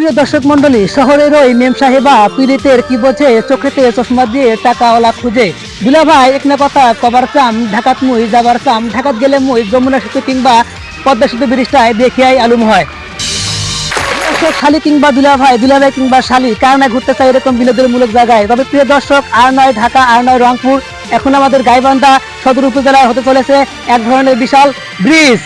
সুপ্রিয় দর্শক মন্ডলী শহরের ওই মেম সাহেবা পীড়িতের কি বোঝে? চোখেতে চশমা দিয়ে টাকাওয়ালা খুঁজে। দুলা ভাই, এক না কথা, কবার চাম, ঢাকাত মুই, যাবার চাম। ঢাকাত গেলে মুই যমুনা সেতু কিংবা পদ্মা সেতু ব্রিজটায় দেখিয়াই আলুম হয়। দর্শক শালি কিংবা দুলা ভাই দুলা ভাই কিংবা শালি, কার না ঘুরতে চাই এরকম বিনোদনমূলক জায়গায়? তবে প্রিয় দর্শক, আর নয় ঢাকা, আর নয় রংপুর, এখন আমাদের গাইবান্ধা সদর উপজেলায় হতে চলেছে এক ধরনের বিশাল ব্রিজ।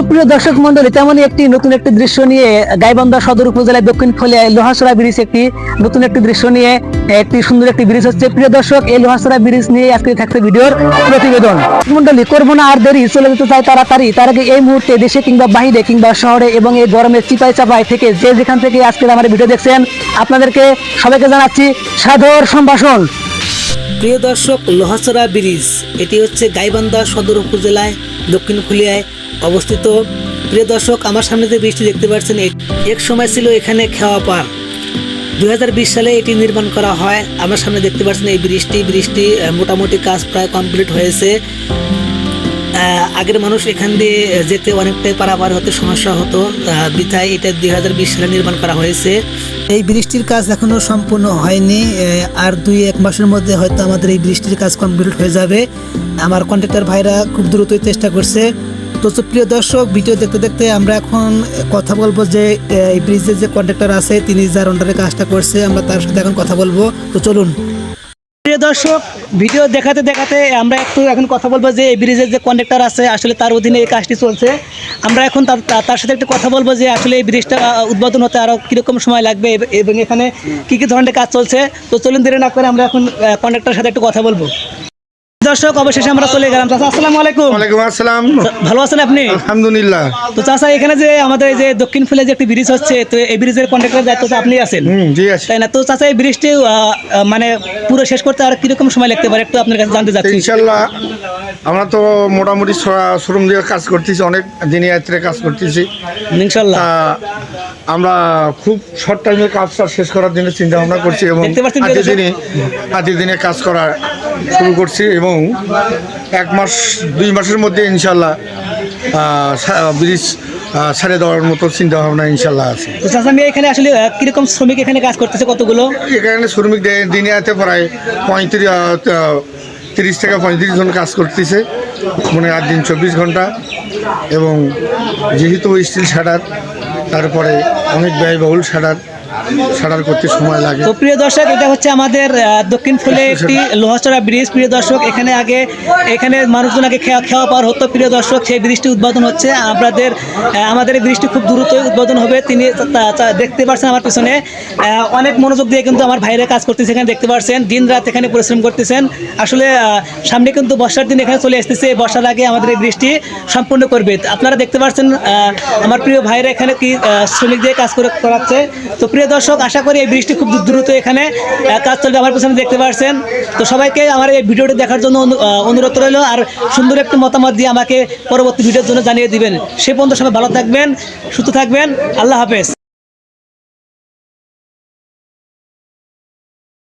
সুপ্রিয় দর্শক মন্ডলী, তেমনই একটি নতুন একটি দৃশ্য নিয়ে গাইবান্ধা সদর উপজেলায় দক্ষিণ ফলিয়ায় লোহাসরা ব্রিজ একটি নতুন একটি দৃশ্য নিয়ে, একটি সুন্দর একটি ব্রিজ হচ্ছে। প্রিয় দর্শক, এই লোহাসরা ব্রিজ নিয়ে আজকে থাকছে ভিডিওর প্রতিবেদন। মন্ডলী, করব না আর দেরি, চলে যেতে চাই তাড়াতাড়ি। তার আগে এই মুহূর্তে দেশে কিংবা বাহিরে কিংবা শহরে এবং এই গরমের চিপাই চাপাই থেকে যে যেখান থেকে আজকে আমার ভিডিও দেখছেন, আপনাদেরকে সবাইকে জানাচ্ছি সাদর সম্ভাষণ। প্রিয় দর্শক লোহাসরা ব্রিজ, এটি হচ্ছে গাইবান্ধা সদর উপজেলায়, দক্ষিণ খুলিয়ায় অবস্থিত। প্রিয় দর্শক, আমার সামনে যে ব্রিজটি দেখতে পাচ্ছেন এক সময় ছিল এখানে খেওয়া পার দুই সালে এটি নির্মাণ করা হয়। আমার সামনে দেখতে পাচ্ছেন এই ব্রিজটি। ব্রিজটি মোটামুটি কাজ প্রায় কমপ্লিট হয়েছে। আগের মানুষ এখান দিয়ে যেতে অনেকটাই পারাপার হতে সমস্যা হতো। বিধায় এটা দুই হাজার বিশ সালে নির্মাণ করা হয়েছে। এই বৃষ্টির কাজ এখনও সম্পূর্ণ হয়নি আর দুই এক মাসের মধ্যে হয়তো আমাদের এই বৃষ্টির কাজ কমপ্লিট হয়ে যাবে। আমার কন্ট্রাক্টর ভাইরা খুব দ্রুতই চেষ্টা করছে। তো প্রিয় দর্শক, ভিডিও দেখতে দেখতে আমরা এখন কথা বলব যে এই ব্রিজের যে কন্ট্রাক্টর আছে, তিনি যার অন্ডারে কাজটা করছে, আমরা তার সাথে এখন কথা বলব। তো চলুন। দর্শক, ভিডিও দেখাতে দেখাতে আমরা একটু এখন কথা বলব যে এই ব্রিজের যে কন্ডাক্টর আছে, আসলে তার অধীনে এই কাজটি চলছে। আমরা এখন তার সাথে একটু কথা বলব যে আসলে এই ব্রিজটা উদ্বোধন হতে আরও কীরকম সময় লাগবে এবং এখানে কী কী ধরনের কাজ চলছে। তো চলুন দেরি না করে আমরা এখন কন্ডাক্টরের সাথে একটু কথা বলব। দর্শক অবশেষে আমরা চলে গেলাম। চাচা আসসালামু আলাইকুম। ওয়ালাইকুম আসসালাম। ভালো আছেন আপনি? আলহামদুলিল্লাহ। তো চাচা এখানে যে আমাদের এই যে দক্ষিণ ফুলে যে একটি ব্রিজ হচ্ছে তো এই ব্রিজের কন্ডাক্টরের দায়িত্ব তো আপনি আছেন। জি আছে। তাই না? তো চাচা এই ব্রিজটি মানে পুরো শেষ করতে আর কীরকম সময় লাগতে পারে একটু আপনার কাছে জানতে চাচ্ছি। ইনশাল্লাহ আমরা তো মোটামুটি শোরুম দিয়ে কাজ করতেছি অনেক দিনে রাত্রে কাজ করতেছি। ইনশাল্লাহ। তা আমরা খুব শর্ট টাইমে কাজটা শেষ করার জন্য চিন্তা ভাবনা করছি এবং আজকের দিনে আজকের দিনে কাজ করা শুরু করছি এবং এক মাস দুই মাসের মধ্যে ইনশাল্লাহ ব্রিজ সারে দেওয়ার মতো চিন্তা ভাবনা ইনশাল্লাহ আছে। এখানে আসলে কীরকম শ্রমিক এখানে কাজ করতেছে কতগুলো? এখানে শ্রমিক দিনে হাতে প্রায় পঁয়ত্রিশ তিরিশ থেকে পঁয়ত্রিশ জন কাজ করতেছে মানে আট দিন চব্বিশ ঘণ্টা। এবং যেহেতু স্টিল শাটার তারপরে অনেক ব্যয়বহুল শাটার শাটার করতে সময় লাগে। তো প্রিয় দর্শক এটা হচ্ছে আমাদের দক্ষিণ ফুলে একটি লোহাচড়া ব্রিজ। প্রিয় দর্শক এখানে আগে এখানে মানুষজন আগে খেয়া খাওয়া পাওয়ার হতো। প্রিয় দর্শক সেই ব্রিজটি উদ্বোধন হচ্ছে। আপনাদের আমাদের এই ব্রিজটি খুব দ্রুতই উদ্বোধন হবে। তিনি দেখতে পাচ্ছেন আমার পিছনে। অনেক মনোযোগ দিয়ে কিন্তু আমার ভাইরা কাজ করতেছে এখানে দেখতে পাচ্ছেন দিন রাত এখানে পরিশ্রম করতেছেন। আসলে সামনে কিন্তু বর্ষার দিন এখানে চলে আসতেছে এই বর্ষার আগে আমাদের এই বৃষ্টি সম্পূর্ণ করবে। আপনারা দেখতে পাচ্ছেন আহ, আমার প্রিয় ভাইরা এখানে কি শ্রমিক দিয়ে কাজ করে করাচ্ছে। তো প্রিয় দর্শক আশা করি এই বৃষ্টি খুব দ্রুত এখানে কাজ চলবে আমার পেছনে দেখতে পাচ্ছেন তো সবাইকে আমার এই ভিডিওটি দেখার জন্য অনু- অনুরোধ রইল, আর সুন্দর একটি মতামত দিয়ে আমাকে পরবর্তী ভিডিওর জন্য জানিয়ে দিবেন। সে পর্যন্ত সবাই ভালো থাকবেন, সুস্থ থাকবেন, আল্লাহ হাফেজ।